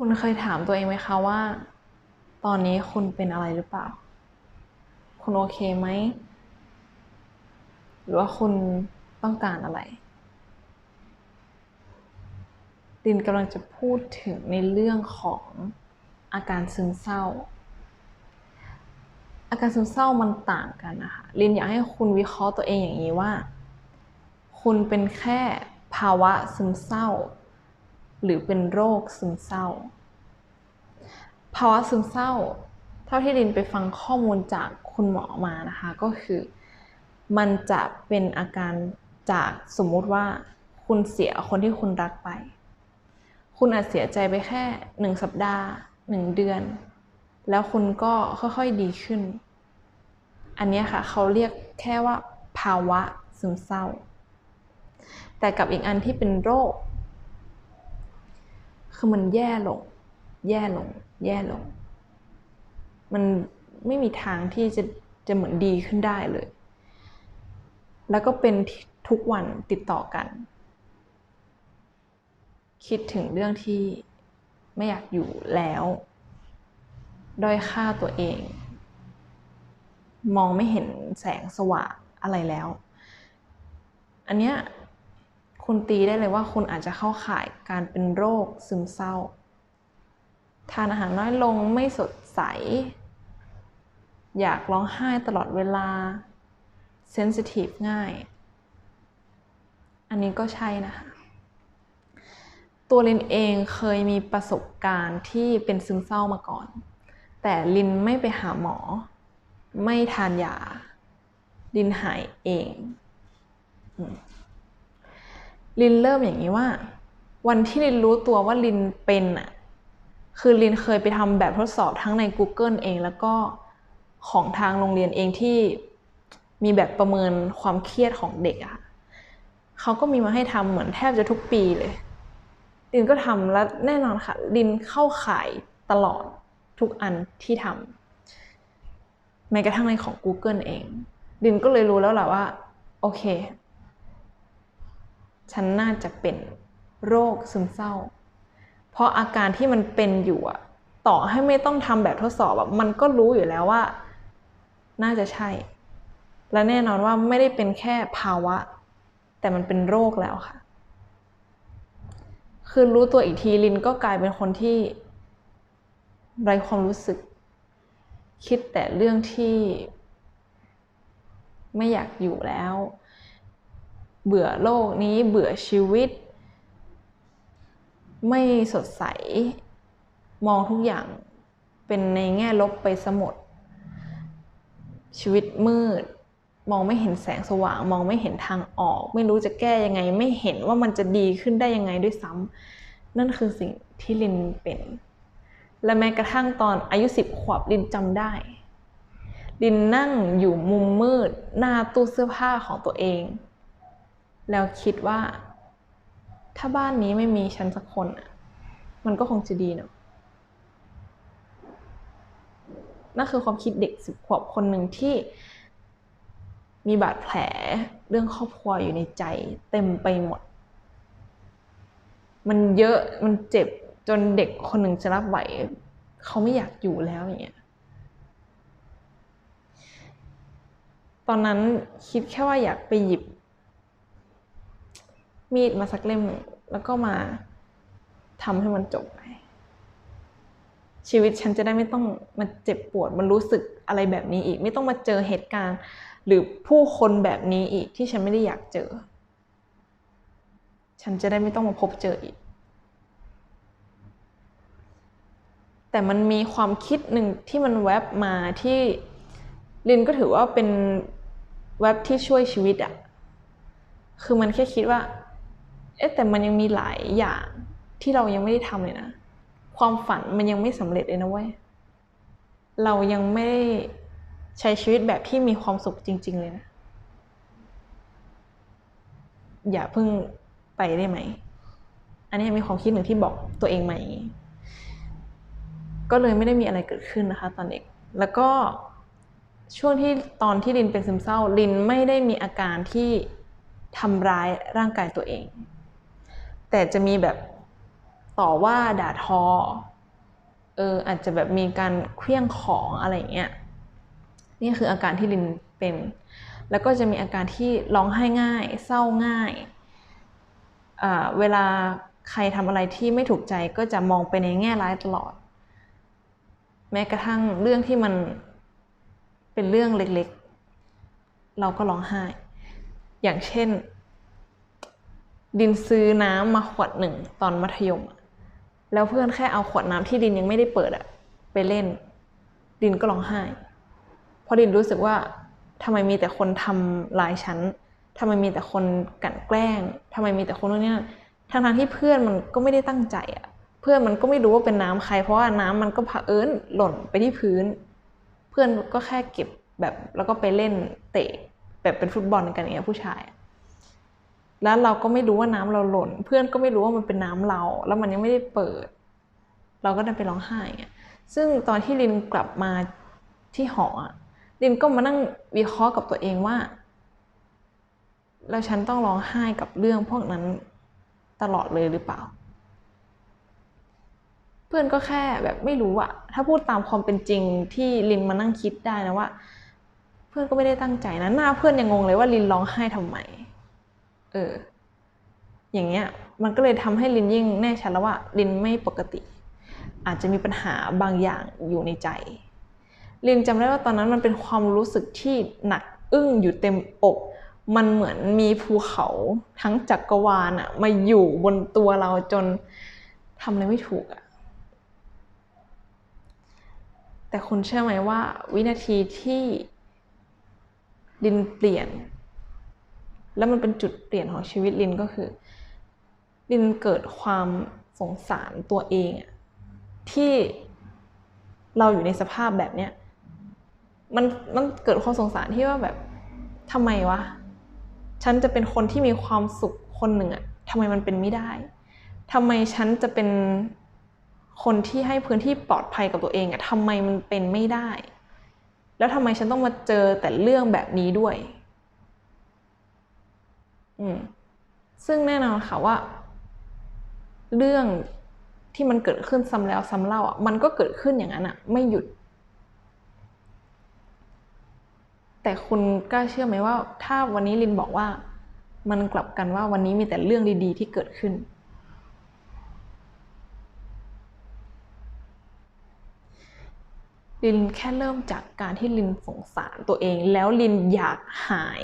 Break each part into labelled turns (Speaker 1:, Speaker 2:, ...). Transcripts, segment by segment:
Speaker 1: คุณเคยถามตัวเองไหมคะว่า ตอนนี้คุณเป็นอะไรหรือเปล่า คุณโอเคไหม หรือว่าคุณต้องการอะไร ดินกำลังจะพูดถึงในเรื่องของอาการซึมเศร้า อาการซึมเศร้ามันต่างกันนะคะลินอยากให้คุณวิเคราะห์ตัวเองอย่างนี้ว่า คุณเป็นแค่ภาวะซึมเศร้า หรือเป็นโรคซึมเศร้า ภาวะซึมเศร้า เท่าที่ลินไปฟังข้อมูลจากคุณหมอมานะคะ ก็คือ มันจะเป็นอาการจากสมมุติว่าคุณเสียคนที่คุณรักไป คุณอาจเสียใจไปแค่หนึ่งสัปดาห์หนึ่งเดือน แล้วคุณก็ค่อยๆดีขึ้น อันนี้ค่ะเขาเรียกแค่ว่าภาวะซึมเศร้า แต่กับอีกอันที่เป็นโรค คือมันแย่ลง แย่ลง แย่ลง มันไม่มีทางที่จะจะเหมือนดีขึ้นได้เลย แล้วก็เป็นทุกวันติดต่อกัน คิดถึงเรื่องที่ไม่อยากอยู่แล้วด้อยค่าตัวเอง มองไม่เห็นแสงสว่างอะไรแล้ว อันเนี้ย คุณตีได้เลยว่าคุณอาจจะเข้าข่ายการเป็นโรคซึมเศร้า ทานอาหารน้อยลงไม่สดใส อยากร้องไห้ตลอดเวลาเซนซิทีฟง่าย อันนี้ก็ใช่นะคะ ตัวลินเองเคยมีประสบการณ์ที่เป็นซึมเศร้ามาก่อน แต่ลินไม่ไปหาหมอ ไม่ทานยา ลินหายเองอม ลินเริ่มอย่างนี้ว่า วันที่ลินรู้ตัวว่าลินเป็นอะคือลินเคยไปทำแบบทดสอบทั้งใน Google เอง แล้วก็ของทางโรงเรียนเองที่มีแบบประเมินความเครียดของเด็กอะค่ะเขาก็มีมาให้ทำเหมือนแทบจะทุกปีเลย ลินก็ทำแล้วแน่นอนค่ะ ลินเข้าข่ายตลอดทุกอันที่ทำแม้กระทั่งในของ Google เอง ลินก็เลยรู้แล้วแหละว่า โอเค ฉันน่าจะเป็นโรคซึมเศร้า เพราะอาการที่มันเป็นอยู่อะต่อให้ไม่ต้องทำแบบทดสอบแบบมันก็รู้อยู่แล้วว่า น่าจะใช่ และแน่นอนว่าไม่ได้เป็นแค่ภาวะ แต่มันเป็นโรคแล้วค่ะ คือรู้ตัวอีกทีลินก็กลายเป็นคนที่ไร้ความรู้สึก คิดแต่เรื่องที่ ไม่อยากอยู่แล้ว เบื่อโลกนี้เบื่อชีวิต ไม่สดใส มองทุกอย่างเป็นในแง่ลบไปสมด ชีวิตมืด มองไม่เห็นแสงสว่าง มองไม่เห็นทางออก ไม่รู้จะแก้ยังไง ไม่เห็นว่ามันจะดีขึ้นได้ยังไงด้วยซ้ำนั่นคือสิ่งที่ลินเป็น และแม้กระทั่งตอนอายุสิบขวบลินจำได้ลินนั่งอยู่มุมมืด หน้าตู้เสื้อผ้าของตัวเอง แล้วคิดว่า ถ้าบ้านนี้ไม่มีฉันสักคนอะ มันก็คงจะดีเนาะนั่นคือความคิดเด็กสิบขวบคนหนึ่งที่มีบาดแผลเรื่องครอบครัวอยู่ในใจ เต็มไปหมด มันเยอะมันเจ็บจนเด็กคนหนึ่งจะรับไหว เขาไม่อยากอยู่แล้วอย่างเงี้ยตอนนั้นคิดแค่ว่าอยากไปหยิบ มีดมาสักเล่มหนึ่งแล้วก็มาทำให้มันจบไป ชีวิตฉันจะได้ไม่ต้องมาเจ็บปวด มันรู้สึกอะไรแบบนี้อีก ไม่ต้องมาเจอเหตุการณ์ หรือผู้คนแบบนี้อีกที่ฉันไม่ได้อยากเจอ ฉันจะได้ไม่ต้องมาพบเจออีก แต่มันมีความคิดหนึ่งที่มันแวบมาที่ลินก็ถือว่าเป็นแวบที่ช่วยชีวิตอะคือมันแค่คิดว่า เอ๊ะแต่มันยังมีหลายอย่างที่เรายังไม่ได้ทำเลยนะ ความฝันมันยังไม่สำเร็จเลยนะเว้ย เรายังไม่ได้ใช้ชีวิตแบบที่มีความสุขจริง ๆ เลยนะ อย่าเพิ่งไปได้ไหม อันนี้มีความคิดหนึ่งที่บอกตัวเองมาอย่ก็เลยไม่ได้มีอะไรเกิดขึ้นนะคะ ตอนเด็ก แล้วก็ช่วงที่ตอนที่ลินเป็นซึมเศร้าลินไม่ได้มีอาการที่ทำร้ายร่างกายตัวเอง แต่จะมีแบบต่อว่าด่าทอ เอออาจจะแบบมีการเคลี้ยงของอะไรเงี้ย นี่คืออาการที่ลินเป็น แล้วก็จะมีอาการที่ร้องไห้ง่าย เศร้าง่าย เวลาใครทำอะไรที่ไม่ถูกใจก็จะมองไปในแง่ร้ายตลอด แม้กระทั่งเรื่องที่มันเป็นเรื่องเล็กๆ เราก็ร้องไห้ อย่างเช่น ดินซื้อน้ำมาขวดหนึ่งตอนมัธยม แล้วเพื่อนแค่เอาขวดน้ำที่ดินยังไม่ได้เปิดอะไปเล่น ดินก็ร้องไห้ เพราะดินรู้สึกว่าทำไมมีแต่คนทำลายชั้นทำไมมีแต่คนกันแกล้งทำไมมีแต่คนนู้นนี่ทั้งทั้งที่เพื่อนมันก็ไม่ได้ตั้งใจอะเพื่อนมันก็ไม่รู้ว่าเป็นน้ำใคร เพราะว่าน้ำมันก็ผเอิญหล่นไปที่พื้น เพื่อนก็แค่เก็บแบบแล้วก็ไปเล่นเตะแบบเป็นฟุตบอลกันอย่างเงี้ยผู้ชาย แล้วเราก็ไม่รู้ว่าน้ำเราหล่น เพื่อนก็ไม่รู้ว่ามันเป็นน้ำเรา แล้วมันยังไม่ได้เปิด เราก็ได้ไปร้องไห้เงี้ยซึ่งตอนที่ลินกลับมาที่หอลินก็มานั่งวิเคราะห์กับตัวเองว่า แล้วฉันต้องร้องไห้กับเรื่องพวกนั้นตลอดเลยหรือเปล่า เพื่อนก็แค่แบบไม่รู้อะถ้าพูดตามความเป็นจริงที่ลินมานั่งคิดได้นะว่า เพื่อนก็ไม่ได้ตั้งใจนะหน้าเพื่อนยังงงเลยว่าลินร้องไห้ทำไม เออ อย่างเงี้ย มันก็เลยทำให้ลินยิ่งแน่ชัดแล้วว่าลินไม่ปกติ อาจจะมีปัญหาบางอย่างอยู่ในใจลินจำได้ว่าตอนนั้นมันเป็นความรู้สึกที่หนักอึ้งอยู่เต็มอก มันเหมือนมีภูเขาทั้งจักรวาลอะมาอยู่บนตัวเราจนทำอะไรไม่ถูกอะแต่คุณเชื่อไหมว่าวินาทีที่ลินเปลี่ยน แล้วมันเป็นจุดเปลี่ยนของชีวิตลินก็คือ ลินเกิดความสงสารตัวเองอะที่เราอยู่ในสภาพแบบเนี้ยมันมันเกิดความสงสารที่ว่าแบบทำไมวะฉันจะเป็นคนที่มีความสุขคนหนึ่งอะทำไมมันเป็นไม่ได้ทำไมฉันจะเป็นคนที่ให้พื้นที่ปลอดภัยกับตัวเองอะทำไมมันเป็นไม่ได้ แล้วทำไมฉันต้องมาเจอแต่เรื่องแบบนี้ด้วย อืมซึ่งแน่นอนค่ะว่า เรื่องที่มันเกิดขึ้นซ้ำแล้วซ้ำเล่าอะมันก็เกิดขึ้นอย่างนั้นอะ ไม่หยุด แต่คุณกล้าเชื่อไหมว่า ถ้าวันนี้ลินบอกว่า มันกลับกันว่าวันนี้มีแต่เรื่องดี ๆ ที่เกิดขึ้น ลินแค่เริ่มจากการที่ลินสงสารตัวเอง แล้วลินอยากหาย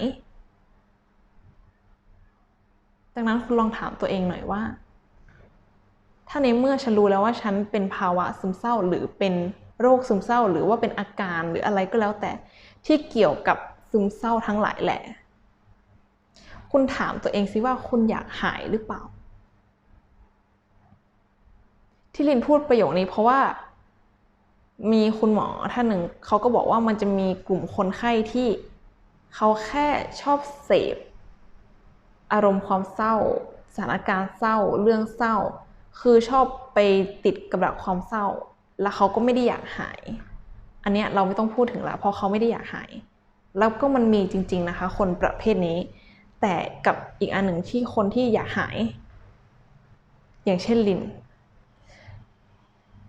Speaker 1: ดังนั้นคุณลองถามตัวเองหน่อยว่า ถ้าในเมื่อฉันรู้แล้วว่าฉันเป็นภาวะซึมเศร้าหรือเป็นโรคซึมเศร้า หรือว่าเป็นอาการหรืออะไรก็แล้วแต่ที่เกี่ยวกับซึมเศร้าทั้งหลายแหละ คุณถามตัวเองซิว่าคุณอยากหายหรือเปล่า ที่ลินพูดประโยคนี้เพราะว่ามีคุณหมอท่านหนึ่งเขาก็บอกว่ามันจะมีกลุ่มคนไข้ที่เขาแค่ชอบเสพ อารมณ์ความเศร้า สถานการณ์เศร้า เรื่องเศร้า คือชอบไปติดกับดักความเศร้า แล้วเขาก็ไม่ได้อยากหาย อันเนี้ยเราไม่ต้องพูดถึงล้วเพราะเขาไม่ได้อยากหาย แล้วก็มันมีจริง ๆนะคะ คนประเภทนี้ แต่กับอีกอันหนึ่งที่คนที่อยากหาย อย่างเช่นลิน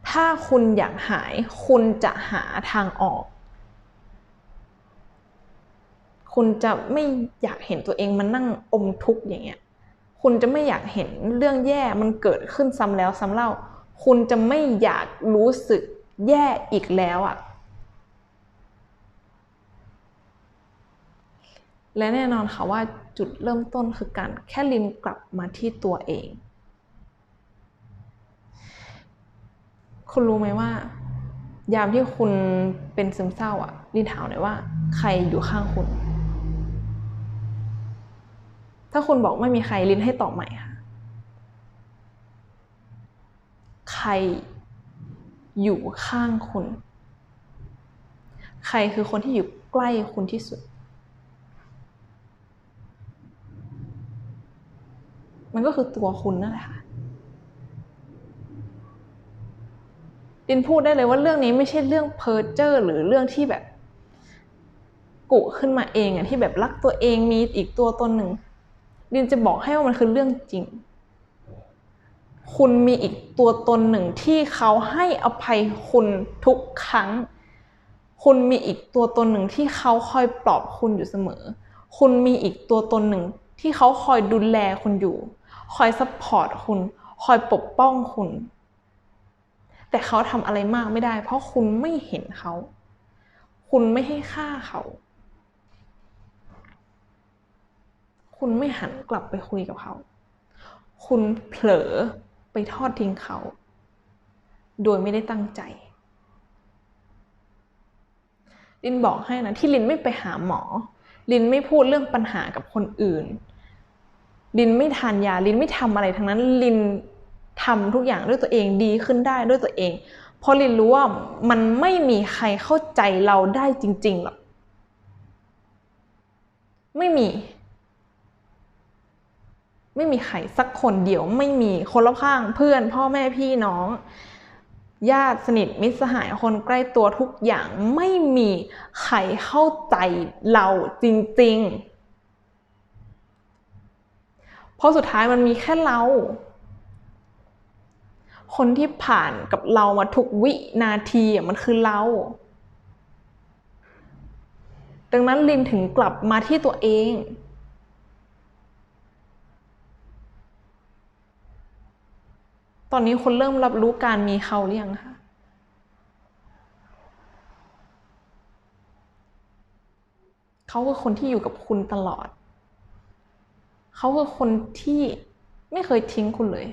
Speaker 1: ถ้าคุณอยากหาย คุณจะหาทางออก คุณจะไม่อยากเห็นตัวเองมันนั่งอมทุกข์อย่างเงี้ย คุณจะไม่อยากเห็นเรื่องแย่มันเกิดขึ้นซ้ำแล้วซ้ำเล่า คุณจะไม่อยากรู้สึกแย่อีกแล้วอะ่ะ และแน่นอนค่ะว่าจุดเริ่มต้นคือการแค่ลินกลับมาที่ตัวเอง คุณรู้ไหมว่า ยามที่คุณเป็นซึมเศร้าอะลินถามหน่อยว่า ใครอยู่ข้างคุณ ถ้าคุณบอกไม่มีใครลินให้ตอบใหม่ค่ะ ใครอยู่ข้างคุณ ใครคือคนที่อยู่ใกล้คุณที่สุด มันก็คือตัวคุณนั่นแหละค่ะดินพูดได้เลยว่าเรื่องนี้ไม่ใช่เรื่องเพอร์เจอร์หรือเรื่องที่แบบ กุขึ้นมาเองอะที่แบบรักตัวเองมีอีกตัวตนหนึ่ง ดินจะบอกให้ว่ามันคือเรื่องจริง คุณมีอีกตัวตนหนึ่งที่เขาให้อภัยคุณทุกครั้ง คุณมีอีกตัวตนหนึ่งที่เขาคอยปลอบคุณอยู่เสมอ คุณมีอีกตัวตนหนึ่งที่เขาคอยดูแลคุณอยู่ คอยซัพพอร์ตคุณ คอยปกป้องคุณ แต่เขาทำอะไรมากไม่ได้ เพราะคุณไม่เห็นเขา คุณไม่ให้ค่าเขา คุณไม่หันกลับไปคุยกับเขา คุณเผลอไปทอดทิ้งเขา โดยไม่ได้ตั้งใจ ลินบอกให้นะ ที่ลินไม่ไปหาหมอ ลินไม่พูดเรื่องปัญหากับคนอื่น ลินไม่ทานยา ลินไม่ทำอะไรทั้งนั้น ลินทำทุกอย่างด้วยตัวเองดีขึ้นได้ด้วยตัวเองเพราะลินรู้ว่ามันไม่มีใครเข้าใจเราได้จริงๆหรอก ไม่มี ไม่มีใครสักคนเดียวไม่มีคนรอบข้างเพื่อนพ่อแม่พี่น้อง ญาติสนิทมิตรสหายคนใกล้ตัวทุกอย่างไม่มีใครเข้าใจเราจริง ๆ เพราะสุดท้ายมันมีแค่เรา คนที่ผ่านกับเรามาทุกวินาทีมันคือเรา ดังนั้นลินถึงกลับมาที่ตัวเอง ตอนนี้คนเริ่มรับรู้การมีเขาหรือยังคะเขาคือคนที่อยู่กับคุณตลอด เขาคือคนที่ไม่เคยทิ้งคุณเลย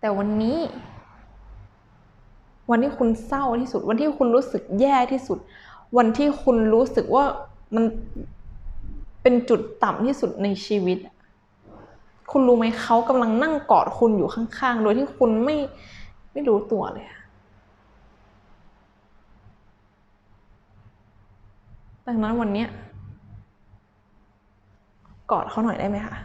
Speaker 1: แต่วันนี้ วันที่คุณเศร้าที่สุด วันที่คุณรู้สึกแย่ที่สุด วันที่คุณรู้สึกว่ามันเป็นจุดต่ำที่สุดในชีวิต คุณรู้ไหมเขากำลังนั่งกอดคุณอยู่ข้างๆ โดยที่คุณไม่ไม่รู้ตัวเลยดังนั้นวันนี้กอดเขาหน่อยได้ไหมคะ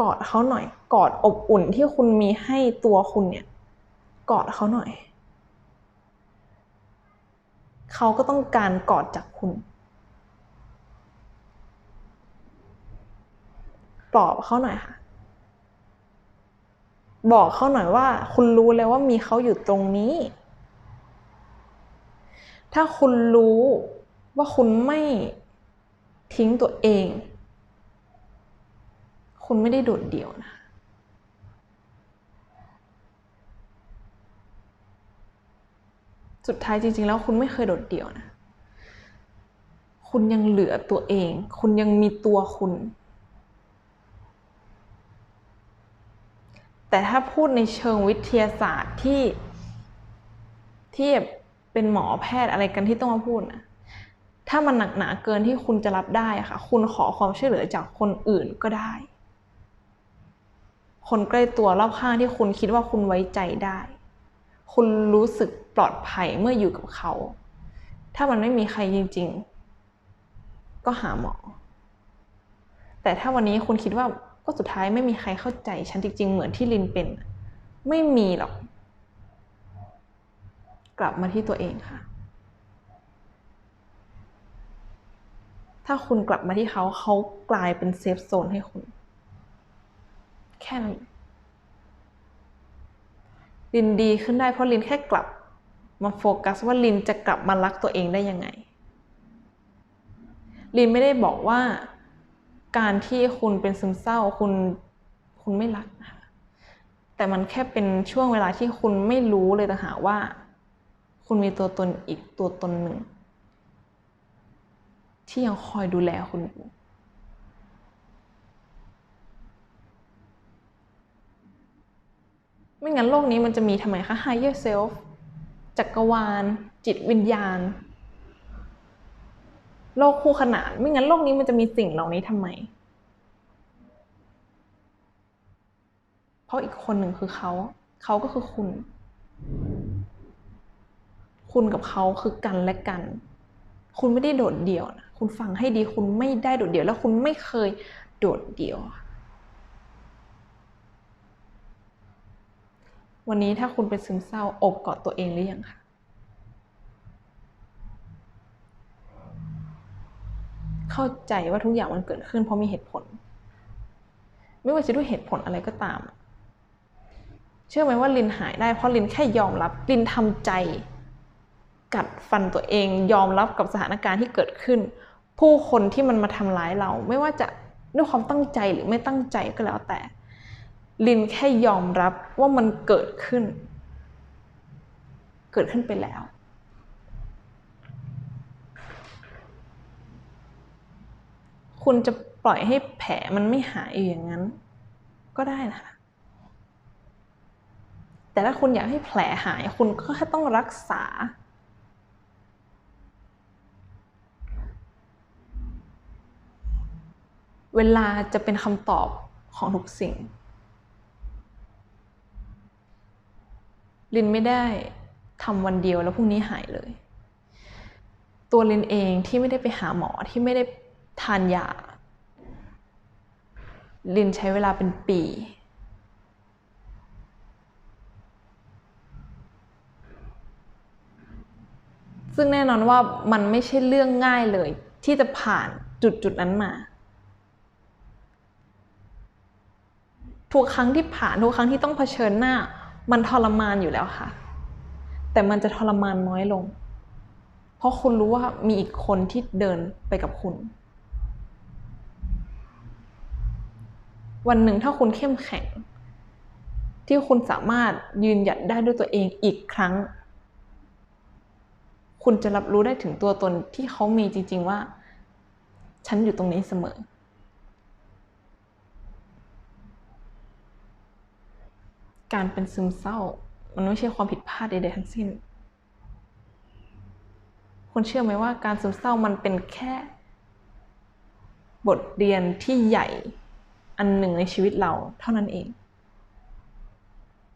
Speaker 1: กอดเขาหน่อย กอดอบอุ่นที่คุณมีให้ตัวคุณเนี่ย กอดเขาหน่อย เขาก็ต้องการกอดจากคุณ ปลอบเขาหน่อยค่ะ บอกเขาหน่อยว่า คุณรู้แล้วว่ามีเขาอยู่ตรงนี้ ถ้าคุณรู้ว่าคุณไม่ทิ้งตัวเอง คุณไม่ได้โดดเดี่ยวนะสุดท้ายจริงๆ แล้วคุณไม่เคยโดดเดี่ยวนะ คุณยังเหลือตัวเอง คุณยังมีตัวคุณ แต่ถ้าพูดในเชิงวิทยาศาสตร์ที่ที่เป็นหมอแพทย์อะไรกันที่ต้องมาพูดนะถ้ามันหนักหนาเกินที่คุณจะรับได้ค่ะ คุณขอความช่วยเหลือจากคนอื่นก็ได้ คนใกล้ตัวรอบข้างที่คุณคิดว่าคุณไว้ใจได้ คุณรู้สึกปลอดภัยเมื่ออยู่กับเขา ถ้ามันไม่มีใครจริง ๆ ก็หาหมอ แต่ถ้าวันนี้คุณคิดว่า ก็สุดท้ายไม่มีใครเข้าใจฉันจริง ๆ เหมือนที่ลินเป็น ไม่มีหรอก กลับมาที่ตัวเองค่ะ ถ้าคุณกลับมาที่เขาเขากลายเป็นเซฟโซนให้คุณ แค่นั้นลินดีขึ้นได้เพราะลินแค่กลับมาโฟกัสว่าลินจะกลับมารักตัวเองได้ยังไงลินไม่ได้บอกว่า การที่คุณเป็นซึมเศร้าคุณคุณไม่รักนะคะแต่มันแค่เป็นช่วงเวลาที่คุณไม่รู้เลยต่างหากว่า คุณมีตัวตนอีกตัวตนหนึ่ง ที่ยังคอยดูแลคุณอยู่ไม่งั้นโลกนี้มันจะมีทำไมคะ higher self จักรวาล จิตวิญญาณ โลกคู่ขนาน ไม่งั้นโลกนี้มันจะมีสิ่งเหล่านี้ทำไม เพราะอีกคนหนึ่งคือเขา เขาก็คือคุณ คุณกับเขาคือกันและกัน คุณไม่ได้โดดเดี่ยวนะ คุณฟังให้ดี คุณไม่ได้โดดเดี่ยว แล้วคุณไม่เคยโดดเดี่ยว วันนี้ถ้าคุณเป็นซึมเศร้าอบกอดตัวเองหรือยังคะ เข้าใจว่าทุกอย่างมันเกิดขึ้น เพราะมีเหตุผล ไม่ว่าจะด้วยเหตุผลอะไรก็ตาม เชื่อไหมว่าลินหายได้เพราะลินแค่ยอมรับ ลินทำใจ กัดฟันตัวเอง ยอมรับกับสถานการณ์ที่เกิดขึ้น ผู้คนที่มันมาทำร้ายเรา ไม่ว่าจะด้วยความตั้งใจหรือไม่ตั้งใจก็แล้วแต่ ลินแค่ยอมรับว่ามันเกิดขึ้น เกิดขึ้นไปแล้ว คุณจะปล่อยให้แผลมันไม่หายอยู่อย่างนั้น ก็ได้นะคะ แต่ถ้าคุณอยากให้แผลหาย คุณก็แค่ต้องรักษา เวลาจะเป็นคำตอบของทุกสิ่ง ลินไม่ได้ทำวันเดียวแล้วพรุ่งนี้หายเลย ตัวลินเองที่ไม่ได้ไปหาหมอที่ไม่ได้ ทานยาลินใช้เวลาเป็นปี ซึ่งแน่นอนว่ามันไม่ใช่เรื่องง่ายเลย ที่จะผ่านจุดจุดนั้นมา ทุกครั้งที่ผ่านทุกครั้งที่ต้องเผชิญหน้า มันทรมานอยู่แล้วค่ะ แต่มันจะทรมานน้อยลง เพราะคุณรู้ว่ามีอีกคนที่เดินไปกับคุณ วันหนึ่งถ้าคุณเข้มแข็ง ที่คุณสามารถยืนหยัดได้ด้วยตัวเองอีกครั้ง คุณจะรับรู้ได้ถึงตัวตนที่เขามีจริง ๆ ว่า ฉันอยู่ตรงนี้เสมอ การเป็นซึมเศร้า มันไม่ใช่ความผิดพลาดใดๆทั้งสิ้น คุณเชื่อไหมว่าการซึมเศร้ามันเป็นแค่ บทเรียนที่ใหญ่ อันหนึ่งในชีวิตเราเท่านั้นเอง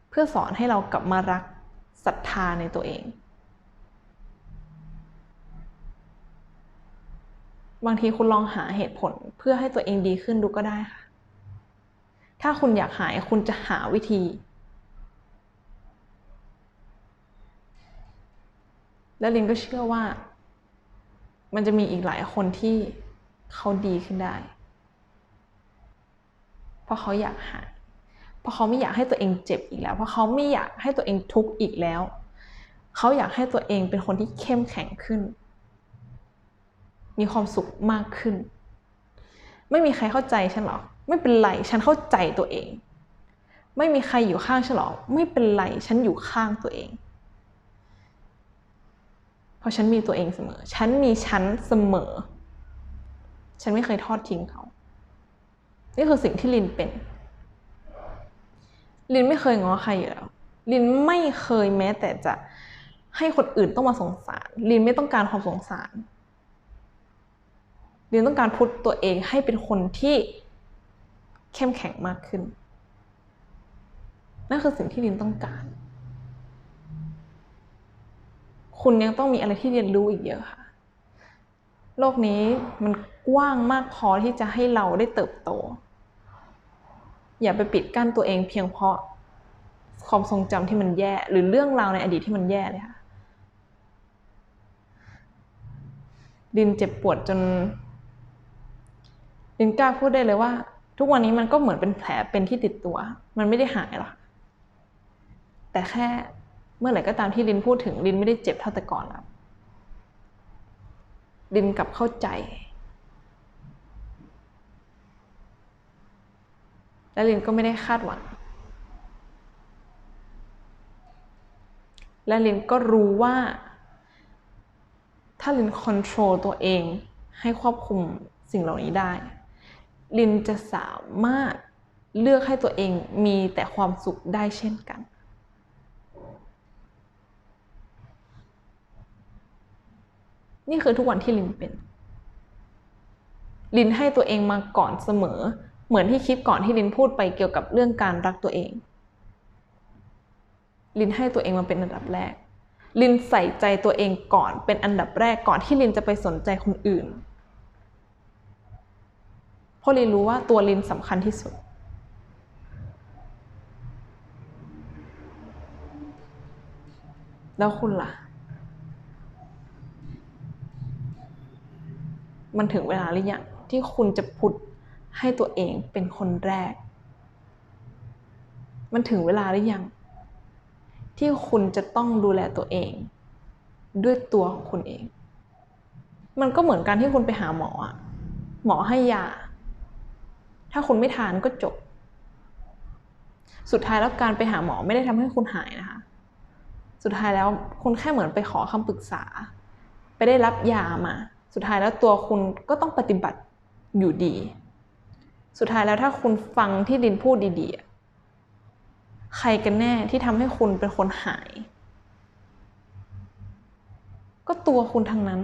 Speaker 1: เพื่อสอนให้เรากลับมารักศรัทธาในตัวเอง บางทีคุณลองหาเหตุผลเพื่อให้ตัวเองดีขึ้นดูก็ได้ค่ะ ถ้าคุณอยากหายคุณจะหาวิธี แล้วลินก็เชื่อว่า มันจะมีอีกหลายคนที่เขาดีขึ้นได้ เพราะเขาอยากหาย เพราะเขาไม่อยากให้ตัวเองเจ็บอีกแล้ว เพราะเขาไม่อยากให้ตัวเองทุกข์อีกแล้ว เขาอยากให้ตัวเองเป็นคนที่เข้มแข็งขึ้น มีความสุขมากขึ้น ไม่มีใครเข้าใจฉันหรอ ไม่เป็นไรฉันเข้าใจตัวเอง ไม่มีใครอยู่ข้างฉันหรอ ไม่เป็นไรฉันอยู่ข้างตัวเอง เพราะฉันมีตัวเองเสมอ ฉันมีฉันเสมอ ฉันไม่เคยทอดทิ้งเขา นี่คือสิ่งที่ลินเป็น ลินไม่เคยง้อใครอยู่แล้ว ลินไม่เคยแม้แต่จะให้คนอื่นต้องมาสงสาร ลินไม่ต้องการความสงสาร ลินต้องการพุทตัวเองให้เป็นคนที่เข้มแข็งมากขึ้น นั่นคือสิ่งที่ลินต้องการ คุณยังต้องมีอะไรที่เรียนรู้อีกเยอะค่ะ โลกนี้มันกว้างมากพอที่จะให้เราได้เติบโต อย่าไปปิดกั้นตัวเองเพียงเพราะความทรงจำที่มันแย่ หรือเรื่องราวในอดีตที่มันแย่เลยค่ะ ดินเจ็บปวดจน ดินกล้าพูดได้เลยว่า ทุกวันนี้มันก็เหมือนเป็นแผลเป็นที่ติดตัว มันไม่ได้หายหรอกแต่แค่เมื่อไหร่ก็ตามที่ลินพูดถึงลินไม่ได้เจ็บเท่าแต่ก่อนแล้วลินกลับเข้าใจ และลินก็ไม่ได้คาดหวัง และลินก็รู้ว่า ถ้าลินคอนโทรลตัวเองให้ควบคุมสิ่งเหล่านี้ได้ ลินจะสามารถเลือกให้ตัวเองมีแต่ความสุขได้เช่นกัน นี่คือทุกวันที่ลินเป็น ลินให้ตัวเองมาก่อนเสมอ เหมือนที่คลิปก่อนที่ลินพูดไปเกี่ยวกับเรื่องการรักตัวเอง ลินให้ตัวเองมาเป็นอันดับแรก ลินใส่ใจตัวเองก่อนเป็นอันดับแรกก่อนที่ลินจะไปสนใจคนอื่น เพราะลินรู้ว่าตัวลินสำคัญที่สุด แล้วคุณล่ะ มันถึงเวลาหรือยังที่คุณจะพุทธ ให้ตัวเองเป็นคนแรก มันถึงเวลาหรือยัง ที่คุณจะต้องดูแลตัวเอง ด้วยตัวของคุณเอง มันก็เหมือนการที่คุณไปหาหมออะหมอให้ยา ถ้าคุณไม่ทานก็จบ สุดท้ายแล้วการไปหาหมอไม่ได้ทำให้คุณหายนะคะ สุดท้ายแล้วคุณแค่เหมือนไปขอคำปรึกษา ไปได้รับยามา สุดท้ายแล้วตัวคุณก็ต้องปฏิบัติอยู่ดี สุดท้ายแล้วถ้าคุณฟังที่ดินพูดดีๆ ใครกันแน่ที่ทำให้คุณเป็นคนหาย ก็ตัวคุณทั้งนั้น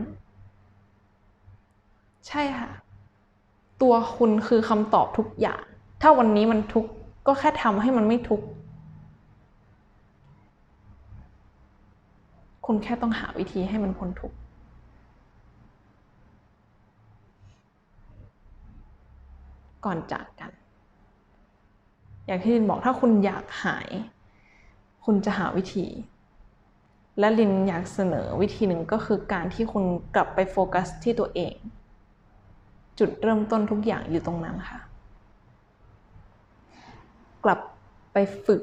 Speaker 1: ใช่ค่ะ ตัวคุณคือคำตอบทุกอย่าง ถ้าวันนี้มันทุกข์ก็แค่ทำให้มันไม่ทุกข์คุณแค่ต้องหาวิธีให้มันพ้นทุกข์ ก่อนจากกัน อย่างที่ลินบอกถ้าคุณอยากหาย คุณจะหาวิธี และลินอยากเสนอวิธีหนึ่งก็คือการที่คุณกลับไปโฟกัสที่ตัวเอง จุดเริ่มต้นทุกอย่างอยู่ตรงนั้นค่ะ กลับไปฝึก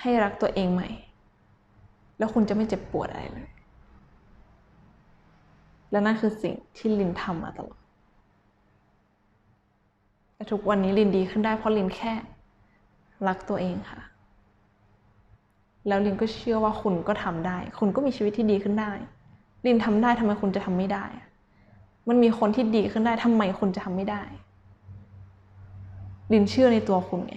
Speaker 1: ให้รักตัวเองใหม่ แล้วคุณจะไม่เจ็บปวดอะไรเลยและนั่นคือสิ่งที่ลินทำมาตลอด แต่ทุกวันนี้ลินดีขึ้นได้เพราะลินแค่ รักตัวเองค่ะ แล้วลินก็เชื่อว่าคุณก็ทำได้ คุณก็มีชีวิตที่ดีขึ้นได้ ลินทำได้ทำไมคุณจะทำไม่ได้ มันมีคนที่ดีขึ้นได้ทำไมคุณจะทำไม่ได้ ลินเชื่อในตัวคุณไง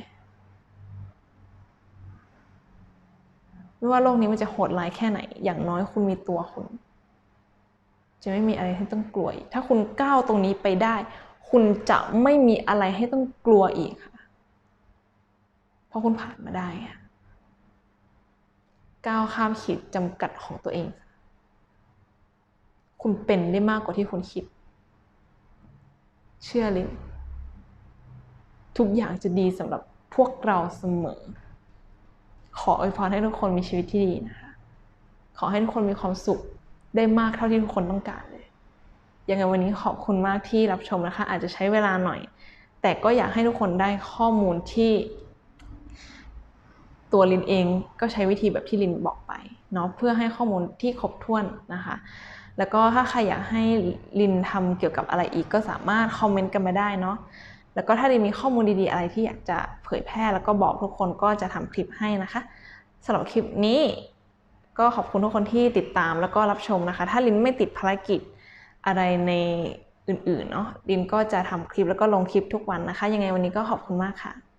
Speaker 1: ไม่ว่าโลกนี้มันจะโหดร้ายแค่ไหน อย่างน้อยคุณมีตัวคุณ จะไม่มีอะไรที่ต้องกลัว ถ้าคุณก้าวตรงนี้ไปได้ คุณจะไม่มีอะไรให้ต้องกลัวอีกค่ะ เพราะคุณผ่านมาได้ก้าวข้ามขีดจำกัดของตัวเอง คุณเป็นได้มากกว่าที่คุณคิด เชื่อลินทุกอย่างจะดีสำหรับพวกเราเสมอ ขออวยพรให้ทุกคนมีชีวิตที่ดีนะคะ ขอให้ทุกคนมีความสุขได้มากเท่าที่ทุกคนต้องการเลย ยังไงวันนี้ขอบคุณมากที่รับชมนะคะ อาจจะใช้เวลาหน่อย แต่ก็อยากให้ทุกคนได้ข้อมูลที่ ตัวลินเองก็ใช้วิธีแบบที่ลินบอกไปเนาะเพื่อให้ข้อมูลที่ครบถ้วนนะคะ แล้วก็ถ้าใครอยากให้ลินทำเกี่ยวกับอะไรอีกก็สามารถคอมเมนต์กันมาได้เนาะแล้วก็ถ้าลินมีข้อมูลดีๆอะไรที่อยากจะเผยแพร่แล้วก็บอกทุกคนก็จะทำคลิปให้นะคะสำหรับคลิปนี้ก็ขอบคุณทุกคนที่ติดตามแล้วก็รับชมนะคะ ถ้าลินไม่ติดภารกิจ อะไรในอื่นๆเนาะดินก็จะทำคลิปแล้วก็ลงคลิปทุกวันนะคะ ยังไงวันนี้ก็ขอบคุณมากค่ะ